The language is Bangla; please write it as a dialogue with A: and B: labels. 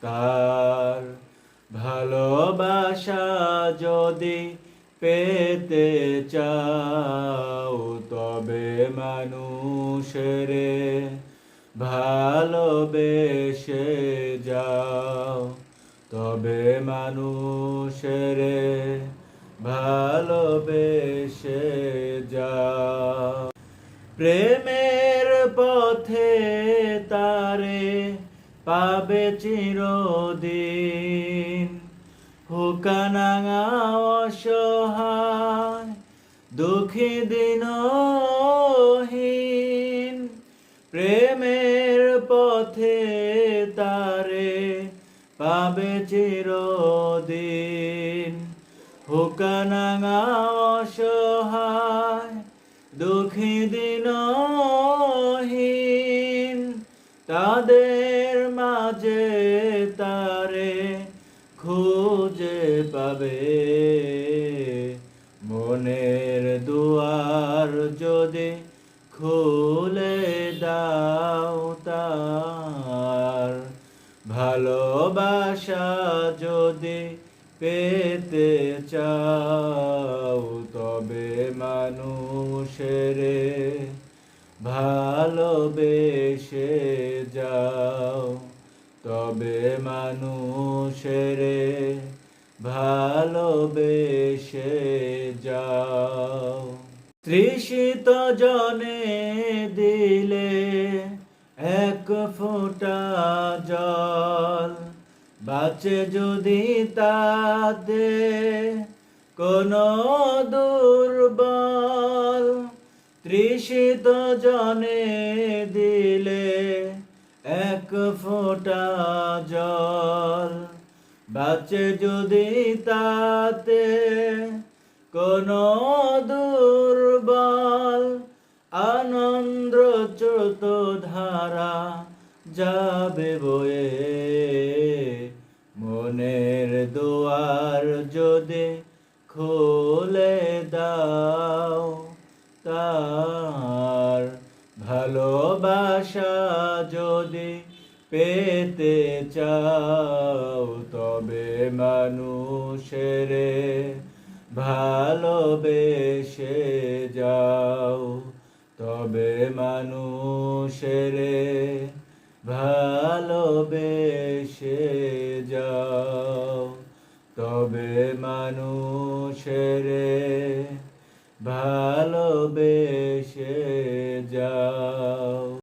A: তার ভালোবাসা যদি পেতে চাও, তবে মানুষের ভালোবেসে যাও। তবে মানুষের ভালোবেসে যাও। প্রেমের পথে তারে পাবে চিরদিন। হুকানাঙা অসহায়, দুঃখী দিনহীন, প্রেমের পথে তারে পাবে চিরদিন। হুকানাঙা অসহায়, দুঃখী দিনহীন খুঁজে পাবে। মনের দুয়ার যদি খুলে দাও তার, ভালোবাসা যদি পেতে চাও, তবে মানুষের ভালোবেসে যাও। তবে মানুষের ভালোবেসে যাও। তৃষিত জনে দিলে এক ফোঁটা জল। বাঁচে যদি তাতে কোনো দুর্বল। তৃষিত জনে দিলে এক ফোঁটা জল বাঁচে যদি তাতে কোনো দুর্বল আনন্দ চত ধারা যাবে বয়ে। মনের দুয়ার যদি খোলে দাও, তার ভালোবাসা যদি পেতে চাও তবে মানুষের ভালোবেসে যাও। তবে মানুষের ভালোবেসে যাও। তবে মানুষের ভালোবেসে যাও।